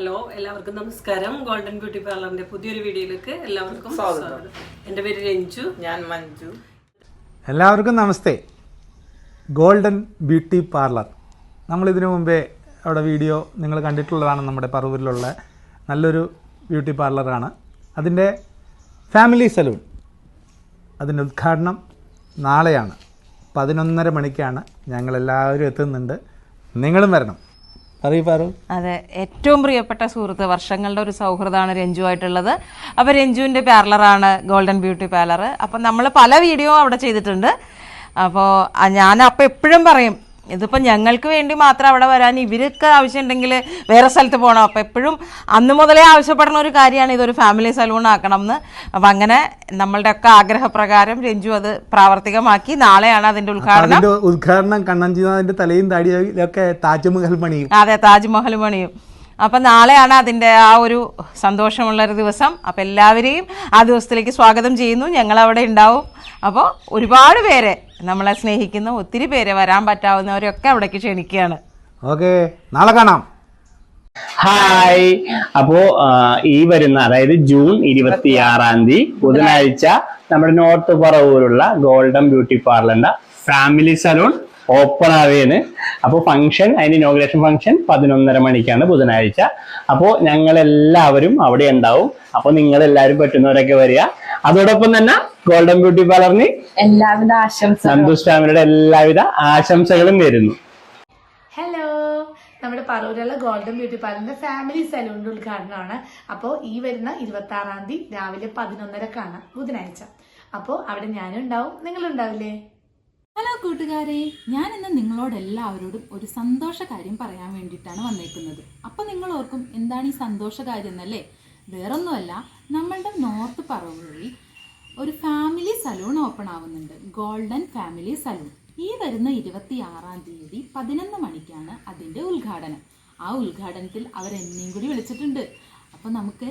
Hello എല്ലാവർക്കും നമസ്കാരം. Golden beauty പാർലറിന്റെ പുതിയൊരു വീഡിയോയിലേക്ക് എല്ലാവർക്കും സ്വാഗതം. എന്റെ പേര് രഞ്ജു. ഞാൻ മഞ്ജു. എല്ലാവർക്കും നമസ്തേ. Golden beauty parlour. നമ്മൾ ഇതിനു മുമ്പേ അവിടെ വീഡിയോ നിങ്ങൾ കണ്ടിട്ടുള്ളതാണ് നമ്മുടെ പറവൂരിലുള്ള നല്ലൊരു ബ്യൂട്ടി പാർലറാണ്. അതിന്റെ ഫാമിലി സലൂൺ അതിന്റെ ഉദ്ഘാടനം നാളെയാണ്. പതിനൊന്നര മണിക്കാണ് ഞങ്ങളെല്ലാവരും എത്തുന്നുണ്ട്. നിങ്ങളും വരണം. പാറു. അതെ ഏറ്റവും പ്രിയപ്പെട്ട സുഹൃത്ത് വർഷങ്ങളുടെ ഒരു സൗഹൃദമാണ് രഞ്ജു ആയിട്ടുള്ളത് അപ്പോൾ രഞ്ജുവിന്റെ പാർലറാണ് ഗോൾഡൻ ബ്യൂട്ടി പാർലർ. അപ്പം നമ്മൾ പല വീഡിയോ അവിടെ ചെയ്തിട്ടുണ്ട്. അപ്പോൾ ഞാൻ അപ്പം എപ്പോഴും പറയും ഇതിപ്പോൾ ഞങ്ങൾക്ക് വേണ്ടി മാത്രം അവിടെ വരാൻ ഇവർക്ക് ആവശ്യമുണ്ടെങ്കിൽ വേറെ സ്ഥലത്ത് പോകണം. അപ്പോൾ എപ്പോഴും അന്ന് മുതലേ ആവശ്യപ്പെടുന്ന ഒരു കാര്യമാണ് ഇതൊരു ഫാമിലി സലൂൺ ആക്കണം എന്ന് അപ്പം അങ്ങനെ നമ്മളുടെ ഒക്കെ ആഗ്രഹപ്രകാരം രഞ്ജു അത് പ്രാവർത്തികമാക്കി നാളെയാണ് അതിന്റെ ഉദ്ഘാടനം. ഉദ്ഘാടനം കണ്ണഞ്ചിനാഥിന്റെ തലയും താടിയൊക്കെ താജ്മഹൽ പണിയും. അതെ താജ്മഹൽ പണിയും. അപ്പം നാളെയാണ് അതിന്റെ ആ ഒരു സന്തോഷമുള്ളൊരു ദിവസം. അപ്പം എല്ലാവരെയും ആ ദിവസത്തിലേക്ക് സ്വാഗതം ചെയ്യുന്നു. ഞങ്ങൾ അവിടെ ഉണ്ടാവും. അപ്പോൾ ഒരുപാട് പേരെ നമ്മളെ സ്നേഹിക്കുന്ന ഒത്തിരി പേരെ വരാൻ പറ്റാവുന്നവരൊക്കെ അവിടേക്ക് ക്ഷണിക്കുകയാണ്. ഓക്കെ നാളെ കാണാം. ഹായ്. അപ്പോ ഈ വരുന്ന അതായത് ജൂൺ ഇരുപത്തിയാറാം തീയതി ബുധനാഴ്ച നമ്മുടെ നോർത്ത് പറവൂരുള്ള ഗോൾഡൻ ബ്യൂട്ടി പാർലറിന്റെ ഫാമിലി സലൂൺ ഓപ്പൺ ആവുകയാണ് അപ്പോൾ ഫംഗ്ഷൻ അതിന്റെ ഇനോഗ്രേഷൻ ഫംഗ്ഷൻ പതിനൊന്നര മണിക്കാണ് ബുധനാഴ്ച. അപ്പോൾ ഞങ്ങൾ എല്ലാവരും അവിടെ ഉണ്ടാവും. അപ്പോൾ നിങ്ങൾ എല്ലാവരും പറ്റുന്നവരൊക്കെ വരിക. അതോടൊപ്പം തന്നെ ഗോൾഡൻ ബ്യൂട്ടി പാർലറിന് എല്ലാവിധ ആശംസ സന്തോഷ് ഫാമിലിയുടെ എല്ലാവിധ ആശംസകളും വരുന്നു ഹലോ നമ്മുടെ പറവൂരുള്ള ഗോൾഡൻ ബ്യൂട്ടി പാർലറിന്റെ ഫാമിലി സലൂണിന്റെ ഉദ്ഘാടനമാണ്. അപ്പോൾ ഈ വരുന്ന ഇരുപത്തി ആറാം തീയതി രാവിലെ പതിനൊന്നരക്കാണ് ബുധനാഴ്ച. അപ്പോൾ അവിടെ ഞാനും ഉണ്ടാവും. നിങ്ങളുണ്ടാവില്ലേ? ഹലോ കൂട്ടുകാരെ ഞാൻ ഇന്ന് നിങ്ങളോട് എല്ലാവരോടും ഒരു സന്തോഷ കാര്യം പറയാൻ വേണ്ടിയിട്ടാണ് വന്നേക്കുന്നത്. അപ്പം നിങ്ങൾ ഓർക്കും എന്താണ് ഈ സന്തോഷ കാര്യം എന്നല്ലേ? വേറൊന്നുമല്ല നമ്മളുടെ നോർത്ത് പറവൂരിൽ ഒരു ഫാമിലി സലൂൺ ഓപ്പൺ ആവുന്നുണ്ട്. Golden family saloon. ഈ വരുന്ന ഇരുപത്തി ആറാം തീയതി പതിനൊന്ന് മണിക്കാണ് അതിന്റെ ഉദ്ഘാടനം. ആ ഉദ്ഘാടനത്തിൽ അവരെന്നെയും കൂടി വിളിച്ചിട്ടുണ്ട്. അപ്പോൾ നമുക്ക്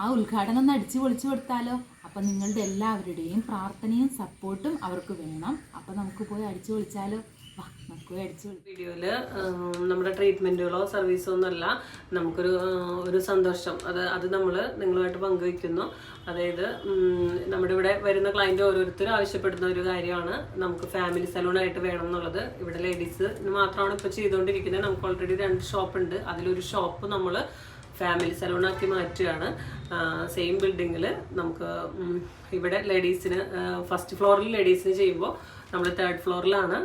ആ ഉദ്ഘാടനം ഒന്ന് അടിച്ചു പൊളിച്ചു കൊടുത്താലോ? അപ്പം നിങ്ങളുടെ എല്ലാവരുടെയും പ്രാർത്ഥനയും സപ്പോർട്ടും അവർക്ക് വേണം. അപ്പം നമുക്ക് പോയി അടിച്ചു പൊളിച്ചാലോ? വാ നമുക്ക് പോയി അടിച്ചു വീഡിയോയിൽ നമ്മുടെ ട്രീറ്റ്മെന്റുകളോ സർവീസോ ഒന്നല്ല നമുക്കൊരു ഒരു സന്തോഷം. അത് അത് നമ്മൾ നിങ്ങളുമായിട്ട് പങ്കുവയ്ക്കുന്നു. അതായത് നമ്മുടെ ഇവിടെ വരുന്ന ക്ലയന്റ് ഓരോരുത്തരും ആവശ്യപ്പെടുന്ന ഒരു കാര്യമാണ്. നമുക്ക് ഫാമിലി സലൂണായിട്ട് വേണം എന്നുള്ളത്. ഇവിടെ ലേഡീസ് മാത്രമാണ് ഇപ്പോൾ ചെയ്തുകൊണ്ടിരിക്കുന്നത്. നമുക്ക് ഓൾറെഡി രണ്ട് ഷോപ്പ് ഉണ്ട്. അതിലൊരു ഷോപ്പ് നമ്മൾ ഫാമിലി സലൂണാക്കി മാറ്റുകയാണ്. സെയിം ബിൽഡിങ്ങിൽ നമുക്ക് ഇവിടെ ലേഡീസിന് ഫസ്റ്റ് ഫ്ലോറിൽ ലേഡീസിന് ചെയ്യുമ്പോൾ നമ്മൾ തേർഡ് ഫ്ലോറിലാണ്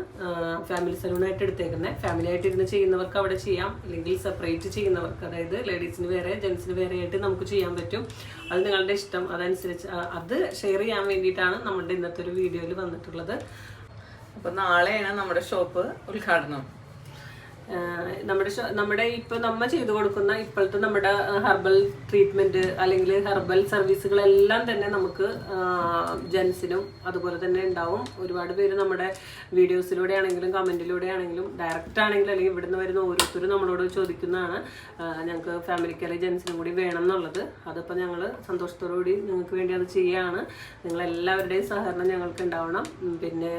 ഫാമിലി സലൂണായിട്ട് എടുത്തേക്കുന്നത് ഫാമിലി ആയിട്ട് ഇരുന്ന് ചെയ്യുന്നവർക്ക് അവിടെ ചെയ്യാം. അല്ലെങ്കിൽ സെപ്പറേറ്റ് ചെയ്യുന്നവർക്ക് അതായത് ലേഡീസിന് വേറെ ജെൻസിന് വേറെ ആയിട്ട് നമുക്ക് ചെയ്യാൻ പറ്റും. അത് നിങ്ങളുടെ ഇഷ്ടം. അതനുസരിച്ച് അത് ഷെയർ ചെയ്യാൻ വേണ്ടിയിട്ടാണ് നമ്മുടെ ഇന്നത്തെ ഒരു വീഡിയോയിൽ വന്നിട്ടുള്ളത്. അപ്പോൾ നാളെയാണ് നമ്മുടെ ഷോപ്പ് ഉദ്ഘാടനം. നമ്മുടെ നമ്മുടെ ഇപ്പൊ നമ്മൾ ചെയ്തു കൊടുക്കുന്ന ഇപ്പോഴത്തെ നമ്മുടെ ഹെർബൽ ട്രീറ്റ്മെന്റ് അല്ലെങ്കിൽ ഹെർബൽ സർവീസുകളെല്ലാം തന്നെ നമുക്ക് ജെൻസിനും അതുപോലെ തന്നെ ഉണ്ടാവും. ഒരുപാട് പേര് നമ്മുടെ വീഡിയോസിലൂടെ ആണെങ്കിലും കമന്റിലൂടെ ആണെങ്കിലും ഡയറക്റ്റ് ആണെങ്കിലും അല്ലെങ്കിൽ ഇവിടുന്ന് വരുന്ന ഓരോരുത്തരും നമ്മളോട് ചോദിക്കുന്നതാണ് ഞങ്ങൾക്ക് ഫാമിലിക്ക് അല്ലെങ്കിൽ ജെൻസിനും കൂടി വേണം എന്നുള്ളത് അതിപ്പോൾ ഞങ്ങൾ സന്തോഷത്തോടു കൂടി നിങ്ങൾക്ക് വേണ്ടി അത് ചെയ്യുകയാണ് നിങ്ങളെല്ലാവരുടെയും സഹകരണം ഞങ്ങൾക്ക് ഉണ്ടാവണം പിന്നെ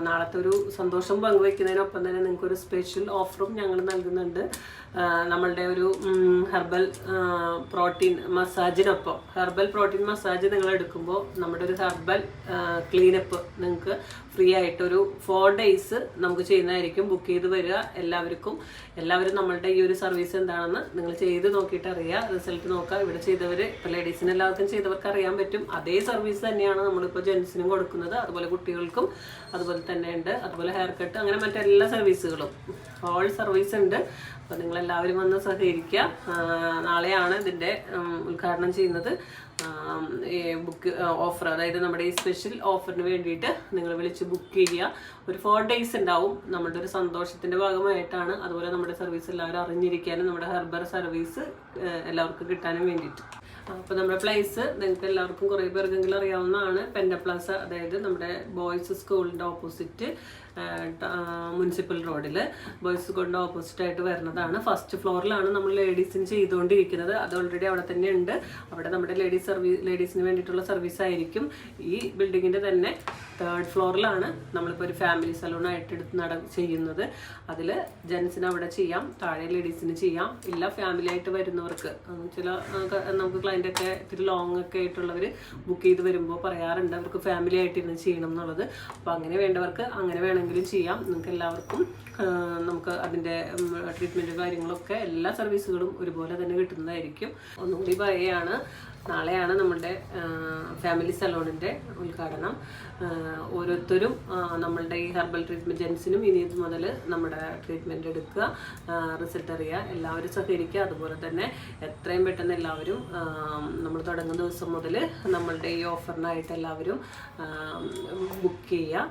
നാളത്തെ ഒരു സന്തോഷം പങ്കുവയ്ക്കുന്നതിനൊപ്പം തന്നെ നിങ്ങൾക്ക് ഒരു സ്പെഷ്യൽ ഓഫറും ഞങ്ങൾ നൽകുന്നുണ്ട്. നമ്മളുടെ ഒരു ഹെർബൽ പ്രോട്ടീൻ മസാജിനൊപ്പം. ഹെർബൽ പ്രോട്ടീൻ മസാജ് നിങ്ങൾ എടുക്കുമ്പോൾ നമ്മുടെ ഒരു ഹെർബൽ ക്ലീനപ്പ് നിങ്ങൾക്ക് ഫ്രീ ആയിട്ട് ഒരു ഫോർ ഡേയ്സ് നമുക്ക് ചെയ്യുന്നതായിരിക്കും. ബുക്ക് ചെയ്ത് വരിക. എല്ലാവർക്കും എല്ലാവരും നമ്മളുടെ ഈ ഒരു സർവീസ് എന്താണെന്ന് നിങ്ങൾ ചെയ്ത് നോക്കിയിട്ട് അറിയുക. റിസൾട്ട് നോക്കുക. ഇവിടെ ചെയ്തവർ ഇപ്പോൾ ലേഡീസിന് എല്ലാവർക്കും ചെയ്തവർക്ക് അറിയാൻ പറ്റും. അതേ സർവീസ് തന്നെയാണ് നമ്മളിപ്പോൾ ജെൻസിനും കൊടുക്കുന്നത്. അതുപോലെ കുട്ടികൾക്കും അതുപോലെ തന്നെ ഉണ്ട് അതുപോലെ ഹെയർ കട്ട് അങ്ങനെ മറ്റെല്ലാ സർവീസുകളും ഓൾ സർവീസ് ഉണ്ട്. അപ്പോൾ നിങ്ങൾ എല്ലാവരും വന്ന് സഹകരിക്കുക. നാളെയാണ് ഇതിന്റെ ഉദ്ഘാടനം ചെയ്യുന്നത്. ബുക്ക് ഓഫർ അതായത് നമ്മുടെ ഈ സ്പെഷ്യൽ ഓഫറിന് വേണ്ടിയിട്ട് നിങ്ങൾ വിളിച്ച് ബുക്ക് ചെയ്യുക. ഒരു ഫോർ ഡേയ്സ് ഉണ്ടാവും. നമ്മുടെ ഒരു സന്തോഷത്തിന്റെ ഭാഗമായിട്ടാണ് അതുപോലെ നമ്മുടെ സർവീസ് എല്ലാവരും അറിഞ്ഞിരിക്കാനും നമ്മുടെ ഹെർബർ സർവീസ് എല്ലാവർക്കും കിട്ടാനും വേണ്ടിയിട്ട്. അപ്പോൾ നമ്മുടെ പ്ലേസ് നിങ്ങൾക്ക് എല്ലാവർക്കും കുറേ പേർക്കെങ്കിലും അറിയാവുന്നതാണ്. പെൻഡ പ്ലസ് അതായത് നമ്മുടെ ബോയ്സ് സ്കൂളിന്റെ ഓപ്പോസിറ്റ് മുനിസിപ്പൽ റോഡിൽ ബോയ്സ് സ്കൂളിന്റെ ഓപ്പോസിറ്റ് ആയിട്ട് വരുന്നതാണ്. ഫസ്റ്റ് ഫ്ലോറിലാണ് നമ്മൾ ലേഡീസിന് ചെയ്തുകൊണ്ടിരിക്കുന്നത്. അത് ഓൾറെഡി അവിടെ തന്നെ ഉണ്ട്. അവിടെ നമ്മുടെ ലേഡീസ് സർവീസ് ലേഡീസിന് വേണ്ടിയിട്ടുള്ള സർവീസ് ആയിരിക്കും ഈ ബിൽഡിങ്ങിന്റെ തന്നെ തേർഡ് ഫ്ലോറിലാണ് നമ്മളിപ്പോൾ ഒരു ഫാമിലി സലൂണായിട്ട് എടുത്ത് നട ചെയ്യുന്നത്. അതിൽ ജെൻസിന് അവിടെ ചെയ്യാം താഴെ ലേഡീസിന് ചെയ്യാം. ഇല്ല ഫാമിലി ആയിട്ട് വരുന്നവർക്ക് ചില നമുക്ക് ക്ലയന്റൊക്കെ ഇത്തിരി ലോങ് ഒക്കെ ആയിട്ടുള്ളവർ ബുക്ക് ചെയ്ത് വരുമ്പോൾ പറയാറുണ്ട് അവർക്ക് ഫാമിലി ആയിട്ട് ഇരുന്ന് ചെയ്യണം എന്നുള്ളത്. അപ്പോൾ അങ്ങനെ വേണ്ടവർക്ക് അങ്ങനെ വേണമെങ്കിലും ചെയ്യാം. നിങ്ങൾക്ക് എല്ലാവർക്കും നമുക്ക് അതിന്റെ ട്രീറ്റ്മെന്റ് കാര്യങ്ങളൊക്കെ എല്ലാ സർവീസുകളും ഒരുപോലെ തന്നെ കിട്ടുന്നതായിരിക്കും. ഒന്നുകൂടി പറയുകയാണ് നാളെയാണ് നമ്മുടെ ഫാമിലി സലോണിന്റെ ഉദ്ഘാടനം. ഓരോരുത്തരും നമ്മളുടെ ഈ ഹെർബൽ ട്രീറ്റ്മെന്റ് ജെൻസിനും ഇനി മുതൽ നമ്മുടെ ട്രീറ്റ്മെന്റ് എടുക്കുക റിസൾട്ട് അറിയുക എല്ലാവരും സഹകരിക്കുക. അതുപോലെ തന്നെ എത്രയും പെട്ടെന്ന് എല്ലാവരും നമ്മൾ തുടങ്ങുന്ന ദിവസം മുതൽ നമ്മളുടെ ഈ ഓഫറിനായിട്ട് എല്ലാവരും ബുക്ക് ചെയ്യുക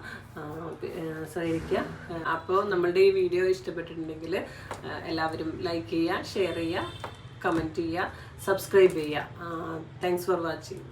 സഹകരിക്കുക. അപ്പോൾ നമ്മളുടെ ഈ വീഡിയോ ഇഷ്ടപ്പെട്ടിട്ടുണ്ടെങ്കിൽ എല്ലാവരും ലൈക്ക് ചെയ്യുക ഷെയർ ചെയ്യുക കമന്റ് ചെയ്യുക. സബ്സ്ക്രൈബ് ചെയ്യുക. Thanks for watching